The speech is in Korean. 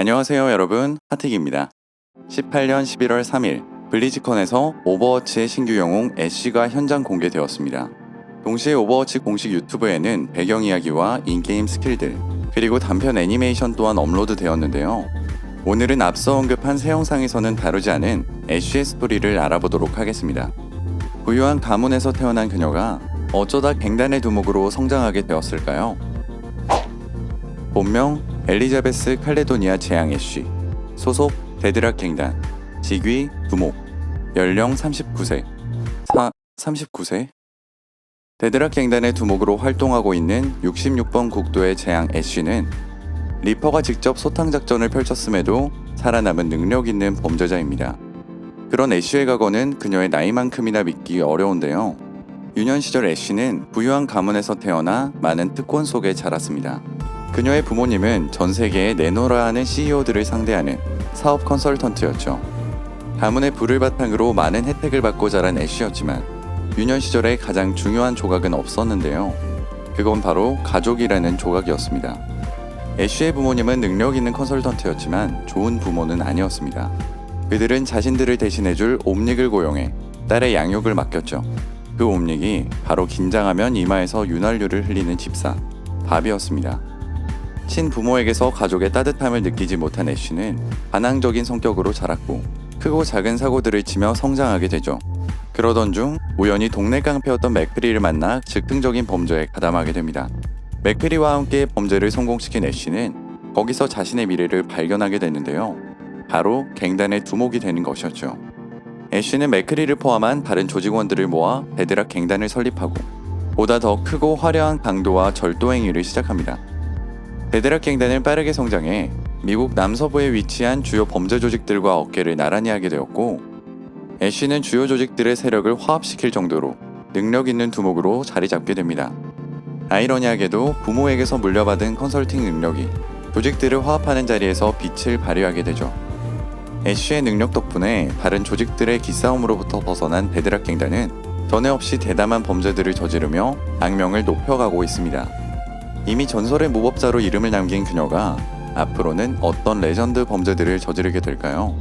안녕하세요 여러분 하틱입니다. 18년 11월 3일 블리즈컨에서 오버워치의 신규 영웅 애쉬가 현장 공개되었습니다. 동시에 오버워치 공식 유튜브에는 배경 이야기와 인게임 스킬들 그리고 단편 애니메이션 또한 업로드 되었는데요. 오늘은 앞서 언급한 새 영상에서는 다루지 않은 애쉬의 스토리를 알아보도록 하겠습니다. 부유한 가문에서 태어난 그녀가 어쩌다 갱단의 두목으로 성장하게 되었을까요? 본명 엘리자베스 칼레도니아 재앙 애쉬 소속 데드락 갱단 직위 두목 연령 39세 사 39세 데드락 갱단의 두목으로 활동하고 있는 66번 국도의 재앙 애쉬는 리퍼가 직접 소탕 작전을 펼쳤음에도 살아남은 능력 있는 범죄자입니다. 그런 애쉬의 과거는 그녀의 나이만큼이나 믿기 어려운데요. 유년 시절 애쉬는 부유한 가문에서 태어나 많은 특권 속에 자랐습니다. 그녀의 부모님은 전 세계에 내노라 하는 CEO들을 상대하는 사업 컨설턴트였죠. 가문의 부를 바탕으로 많은 혜택을 받고 자란 애쉬였지만 유년 시절에 가장 중요한 조각은 없었는데요. 그건 바로 가족이라는 조각이었습니다. 애쉬의 부모님은 능력 있는 컨설턴트였지만 좋은 부모는 아니었습니다. 그들은 자신들을 대신해줄 옴닉을 고용해 딸의 양육을 맡겼죠. 그 옴닉이 바로 긴장하면 이마에서 윤활유를 흘리는 집사 밥이었습니다. 친부모에게서 가족의 따뜻함을 느끼지 못한 애쉬는 반항적인 성격으로 자랐고 크고 작은 사고들을 치며 성장하게 되죠. 그러던 중 우연히 동네 깡패였던 맥크리를 만나 즉흥적인 범죄에 가담하게 됩니다. 맥크리와 함께 범죄를 성공시킨 애쉬는 거기서 자신의 미래를 발견하게 되는데요. 바로 갱단의 두목이 되는 것이었죠. 애쉬는 맥크리를 포함한 다른 조직원들을 모아 베드락 갱단을 설립하고 보다 더 크고 화려한 강도와 절도 행위를 시작합니다. 베드락 갱단은 빠르게 성장해 미국 남서부에 위치한 주요 범죄 조직들과 어깨를 나란히 하게 되었고 애쉬는 주요 조직들의 세력을 화합시킬 정도로 능력 있는 두목으로 자리 잡게 됩니다. 아이러니하게도 부모에게서 물려받은 컨설팅 능력이 조직들을 화합하는 자리에서 빛을 발휘하게 되죠. 애쉬의 능력 덕분에 다른 조직들의 기싸움으로부터 벗어난 베드락 갱단은 전에 없이 대담한 범죄들을 저지르며 악명을 높여가고 있습니다. 이미 전설의 무법자로 이름을 남긴 그녀가 앞으로는 어떤 레전드 범죄들을 저지르게 될까요?